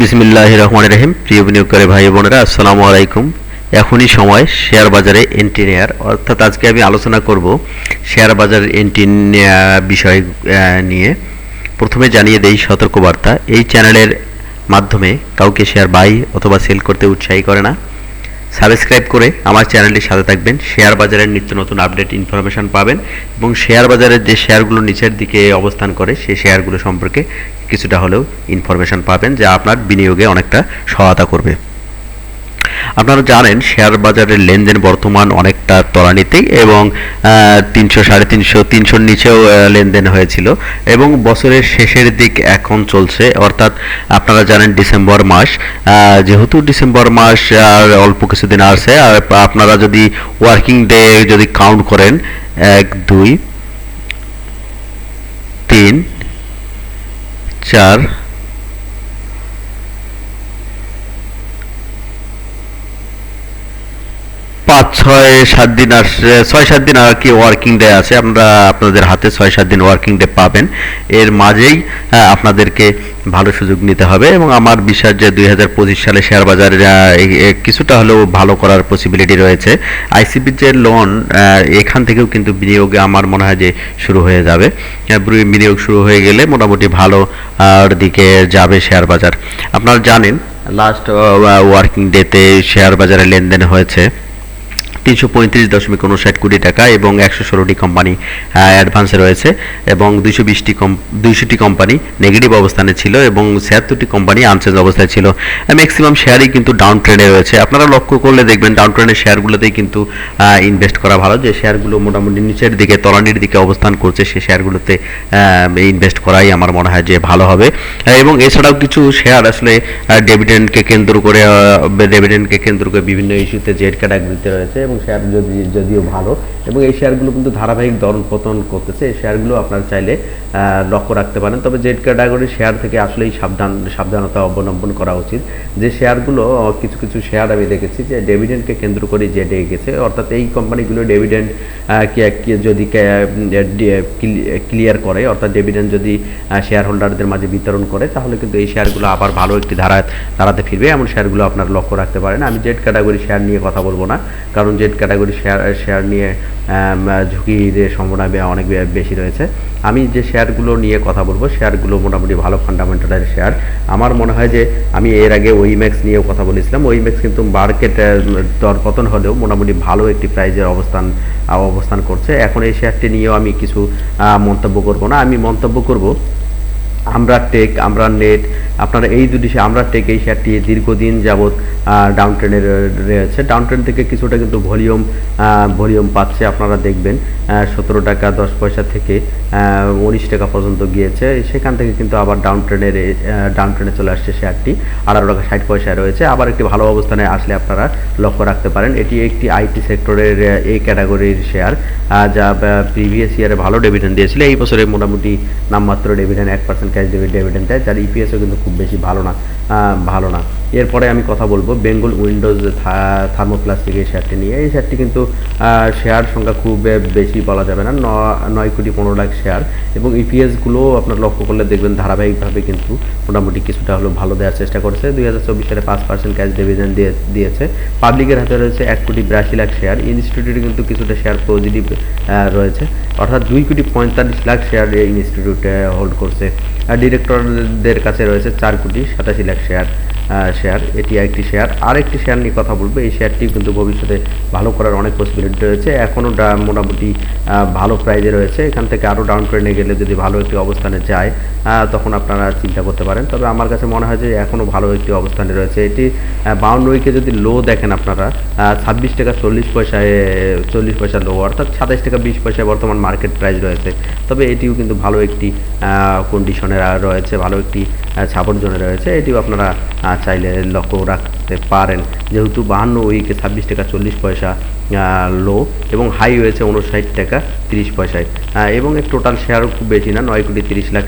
বিসমিল্লাহ রহমান রহিম। প্রিয় বিনিয়োগকারী ভাই বোনেরা, আসসালামু আলাইকুম। এখনই সময় শেয়ার বাজারে এন্ট্রি নেয়ার। অর্থাৎ আজকে আমি আলোচনা করব শেয়ার বাজারের এন্ট্রি বিষয় নিয়ে। প্রথমে জানিয়ে দেই সতর্কবার্তা। এই চ্যানেলের মাধ্যমে কাউকে শেয়ার বাই অথবা সেল করতে উৎসাহী করে না। সাবস্ক্রাইব করে আমার চ্যানেলটি সাথে থাকবেন। শেয়ার বাজারের নিত্য নতুন আপডেট ইনফরমেশান পাবেন এবং শেয়ার বাজারের যে শেয়ারগুলো নিচের দিকে অবস্থান করে, সেই শেয়ারগুলো সম্পর্কে কিছুটা হলেও ইনফরমেশান পাবেন, যা আপনার বিনিয়োগে অনেকটা সহায়তা করবে। আপনারা জানেন, শেয়ার বাজারের লেনদেন বর্তমান অনেকটা তলানিতেই এবং তিনশো সাড়ে তিনশো, তিনশোর নিচেও লেনদেন হয়েছিল এবং বছরের শেষের দিক এখন চলছে। অর্থাৎ আপনারা জানেন ডিসেম্বর মাস যেহেতু ডিসেম্বর মাস আর অল্প কিছুদিন আছে, আর আপনারা যদি ওয়ার্কিং ডে যদি কাউন্ট করেন, এক, দুই, তিন, চার পাঁচ, ছয়, সাত দিন আসছে ছয়, সাত দিন আর কি ওয়ার্কিং ডে আছে। আমরা আপনাদের হাতে ছয়, সাত দিন ওয়ার্কিং ডে পাবেন। এর মাঝেই আপনাদেরকে ভালো সুযোগ নিতে হবে এবং আমার বিশ্বাস যে দুই হাজার পঁচিশ সালে শেয়ার বাজারে কিছুটা হলেও ভালো করার পসিবিলিটি রয়েছে। আইসিবির যে লোন এখান থেকেও কিন্তু বিনিয়োগে আমার মনে হয় যে শুরু হয়ে যাবে। বিনিয়োগ শুরু হয়ে গেলে মোটামুটি ভালো দিকে যাবে শেয়ার বাজার। আপনারা জানেন লাস্ট ওয়ার্কিং ডেতে শেয়ার বাজারে লেনদেন হয়েছে। তিনশো পঁয়ত্রিশ দশমিক উনষাট কোটি টাকা এবং একশো ষোলোটি কোম্পানি অ্যাডভান্সে রয়েছে এবং দুইশো বিশটি কম দুইশোটি কোম্পানি নেগেটিভ অবস্থানে ছিল এবং ছিয়াত্তরটি কোম্পানি আনচেঞ্জ অবস্থায় ছিল। ম্যাক্সিমাম শেয়ারই কিন্তু ডাউন ট্রেনে রয়েছে। আপনারা লক্ষ্য করলে দেখবেন ডাউন ট্রেনের শেয়ারগুলোতেই কিন্তু ইনভেস্ট করা ভালো। যে শেয়ারগুলো মোটামুটি নিচের দিকে, তলানির দিকে অবস্থান করছে সেই শেয়ারগুলোতে ইনভেস্ট করাই আমার মনে হয় যে ভালো হবে। এবং এছাড়াও কিছু শেয়ার আসলে ডেভিডেন্ডকে কেন্দ্র করে ডেভিডেন্ডকে কেন্দ্র করে বিভিন্ন ইস্যুতে জেড ক্যাটাগরিতে রয়েছে এবং শেয়ার যদি, যদিও ভালো, এবং এই শেয়ারগুলো কিন্তু ধারাবাহিক দর পতন করতেছে, এই শেয়ারগুলো আপনারা চাইলে লক্ষ্য রাখতে পারেন। তবে জেড ক্যাটাগরির শেয়ার থেকে আসলেই সাবধান, সাবধানতা অবলম্বন করা উচিত। যে শেয়ারগুলো কিছু কিছু শেয়ার আমি দেখেছি যে ডেভিডেন্ডকে কেন্দ্র করে জেডে গেছে। অর্থাৎ এই কোম্পানিগুলো ডেভিডেন্ড যদি ক্লিয়ার করে, অর্থাৎ ডেভিডেন্ড যদি শেয়ার হোল্ডারদের মাঝে বিতরণ করে, তাহলে কিন্তু এই শেয়ারগুলো আবার ভালো একটি ধারায় দাঁড়াতে ফিরবে। এমন শেয়ারগুলো আপনার লক্ষ্য রাখতে পারেন। আমি জেড ক্যাটাগরি শেয়ার নিয়ে কথা বলব না, কারণ জেড ক্যাটাগরি শেয়ার শেয়ার নিয়ে ঝুঁকি ঝুঁকির সম্ভাবনা অনেক বেশি রয়েছে। আমি যে শেয়ারগুলো নিয়ে কথা বলব শেয়ারগুলো মোটামুটি ভালো ফান্ডামেন্টালের শেয়ার আমার মনে হয় যে, আমি এর আগে ওইম্যাক্স নিয়েও কথা বলেছিলাম। ওইম্যাক্স কিন্তু মার্কেট দর পতন হলেও মোটামুটি ভালো একটি প্রাইজের অবস্থান অবস্থান করছে। এখন এই শেয়ারটি নিয়েও আমি কিছু মন্তব্য করব না। আমি মন্তব্য করব আমরা টেক আমরা নেট আপনারা এই দুটি আমরা টেক এই শেয়ারটি দীর্ঘদিন যাবৎ ডাউন ট্রেনে রয়েছে। ডাউন ট্রেন থেকে কিছুটা কিন্তু ভলিউম ভলিউম পাচ্ছে, আপনারা দেখবেন। সতেরো টাকা, দশ পয়সা থেকে উনিশ টাকা পর্যন্ত গিয়েছে। সেখান থেকে কিন্তু আবার ডাউন ট্রেনের ডাউন ট্রেনে চলে আসছে শেয়ারটি আঠারো টাকা, ষাট পয়সায় রয়েছে। আবার একটি ভালো অবস্থানে আসলে আপনারা লক্ষ্য রাখতে পারেন। এটি একটি আইটি সেক্টরের এই ক্যাটাগরির শেয়ার যা প্রিভিয়াস ইয়ারে ভালো ডিভিডেন্ড দিয়েছিল। এই বছরে মোটামুটি নামমাত্র ডিভিডেন্ড এক পার্সেন্ট ক্যাশ ডিভিডেন্ড দেয় যার ইপিএসও কিন্তু খুব বেশি ভালো না ভালো না। এরপরে আমি কথা বলব। বেঙ্গল উইন্ডোজ থার্মোপ্লাস্টিক এই শেয়ারটি নিয়ে। এই শেয়ারটি কিন্তু শেয়ার সংখ্যা খুব বেশি বলা যাবে না। নয় কোটি পনেরো লাখ শেয়ার। এবং ইপিএসগুলো আপনার লক্ষ্য করলে দেখবেন ধারাবাহিকভাবে কিন্তু মোটামুটি কিছুটা হলেও ভালো দেওয়ার চেষ্টা করেছে। দুই হাজার চব্বিশ সালে পাঁচ পার্সেন্ট ক্যাশ ডিভিডেন্ড দিয়ে, দিয়েছে। পাবলিকের হাতে রয়েছে এক কোটি বিরাশি লাখ শেয়ার। ইনস্টিটিউটে কিন্তু কিছুটা শেয়ার পজিটিভ রয়েছে। অর্থাৎ দুই কোটি পঁয়তাল্লিশ লাখ শেয়ার এই ইনস্টিটিউটে হোল্ড করছে। আর ডিরেক্টরদের কাছে রয়েছে চার কোটি সাতাশি লাখ শেয়ার। শেয়ার এটি একটি শেয়ার আর একটি শেয়ার নিয়ে কথা বলব। এই শেয়ারটি কিন্তু ভবিষ্যতে ভালো করার অনেক পসিবিলিটি রয়েছে। এখনও মোটামুটি ভালো প্রাইজে রয়েছে। এখান থেকে আরও ডাউন ট্রেনে গেলে যদি ভালো একটি অবস্থানে যায় তখন আপনারা চিন্তা করতে পারেন। তবে আমার কাছে মনে হয় যে এখনও ভালো একটি অবস্থানে রয়েছে। এটি বাউন্ড উইকে যদি লো দেখেন আপনারা ছাব্বিশ টাকা চল্লিশ পয়সায়, চল্লিশ পয়সা লো অর্থাৎ সাতাইশ টাকা বিশ পয়সায় বর্তমান মার্কেট প্রাইস রয়েছে। তবে এটিও কিন্তু ভালো একটি কন্ডিশনে রয়েছে। ভালো একটি ছাপর জোনে রয়েছে। এটিও আপনারা চাইলে লক্ষ্য রাখতে পারেন। যেহেতু বাহান্ন উইকে ছাব্বিশ টাকা চল্লিশ পয়সা লো এবং হাই হয়েছে উনষাট টাকা তিরিশ পয়সায়। এবং এর টোটাল শেয়ারও খুব বেশি না, নয় কোটি তিরিশ লাখ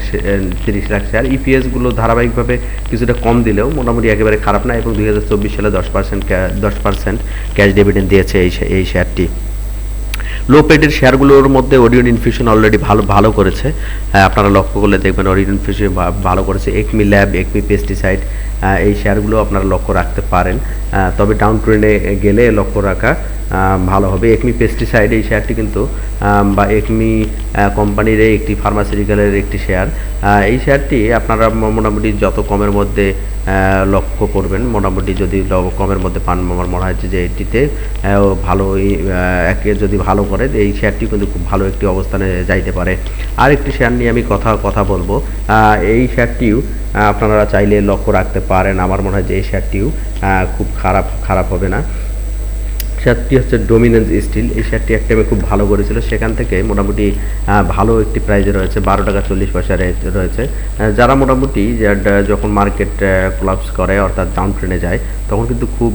তিরিশ লাখ শেয়ার ইপিএসগুলো ধারাবাহিকভাবে কিছুটা কম দিলেও মোটামুটি একেবারে খারাপ না এবং দুই হাজার চব্বিশ সালে দশ পার্সেন্ট দশ পার্সেন্ট ক্যাশ ডিভিডেন্ড দিয়েছে এই এই শেয়ারটি লো পেডের শেয়ারগুলোর মধ্যে ওরিয়ন ইনফিউশন অলরেডি ভালো ভালো করেছে। আপনারা লক্ষ্য করলে দেখবেন ওরিয়ন ইনফিউশন ভালো করেছে। একমি ল্যাব একমি পেস্টিসাইড এই শেয়ারগুলো আপনারা লক্ষ্য রাখতে পারেন। তবে ডাউন ট্রেন্ডে গেলে লক্ষ্য রাখা ভালো হবে। একমি পেস্টিসাইড এই শেয়ারটি কিন্তু বা একমি কোম্পানির একটি ফার্মাসিউটিক্যালের একটি শেয়ার এই শেয়ারটি আপনারা মোটামুটি যত কমের মধ্যে লক্ষ্য করবেন, মোটামুটি যদি কমের মধ্যে পান, আমার মনে হয় যে এটিতে ভালো একে যদি ভালো করে এই শেয়ারটি কিন্তু খুব ভালো একটি অবস্থানে যাইতে পারে। আর একটি শেয়ার নিয়ে আমি কথা কথা বলব। এই শেয়ারটিও আপনারা চাইলে লক্ষ্য রাখতে পারেন। আমার মনে হয় যে এই শেয়ারটিও খুব খারাপ খারাপ হবে না। শেয়ারটি হচ্ছে ডোমিনেন্স স্টিল এই শেয়ারটি এক টাইমে খুব ভালো করেছিল। সেখান থেকে মোটামুটি ভালো একটি প্রাইজে রয়েছে। বারো টাকা চল্লিশ পয়সা রয়েছে। যারা মোটামুটি যখন মার্কেট কোলাপস করে অর্থাৎ ডাউন ট্রেনে যায়, তখন কিন্তু খুব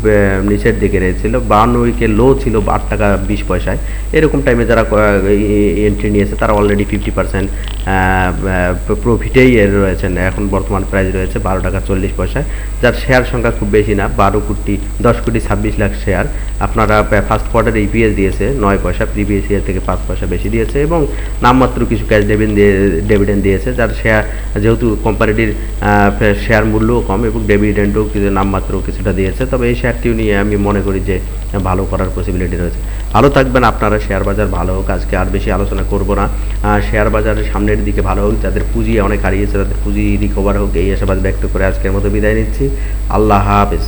নিচের দিকে রয়েছিল বান্ন উইকে লো ছিল আট টাকা বিশ পয়সায়। এরকম টাইমে যারা এন্ট্রি নিয়েছে, তারা অলরেডি ফিফটি পার্সেন্ট প্রফিটেই রয়েছেন। এখন বর্তমান প্রাইস রয়েছে বারো টাকা চল্লিশ পয়সায়। যার শেয়ার সংখ্যা খুব বেশি না, বারো কোটি, দশ কোটি ছাব্বিশ লাখ শেয়ার আপনারা ফার্স্ট কোয়ার্টার ইপিএস দিয়েছে, নয় পয়সা প্রিভিয়াস ইয়ার থেকে পাঁচ পয়সা বেশি দিয়েছে এবং নামমাত্র কিছু ক্যাশ ডেবিন দিয়ে ডেভিডেন্ড দিয়েছে। যার শেয়ার যেহেতু কোম্পানিটির শেয়ার মূল্যও কম এবং ডেভিডেন্ডও কিছু, নামমাত্র কিছুটা দিয়েছে। তবে এই শেয়ারটিও নিয়ে আমি মনে করি যে, ভালো করার পসিবিলিটি রয়েছে। ভালো থাকবেন আপনারা শেয়ার বাজার ভালো হোক, আজকে আর বেশি আলোচনা করব না। শেয়ার বাজারের সামনের দিকে ভালো হোক, যাদের পুঁজি অনেক হারিয়েছে, তাদের পুঁজি রিকভার হোক, এই আশাবাদ ব্যক্ত করে আজকের মতো বিদায় নিচ্ছি। আল্লাহ হাফেজ।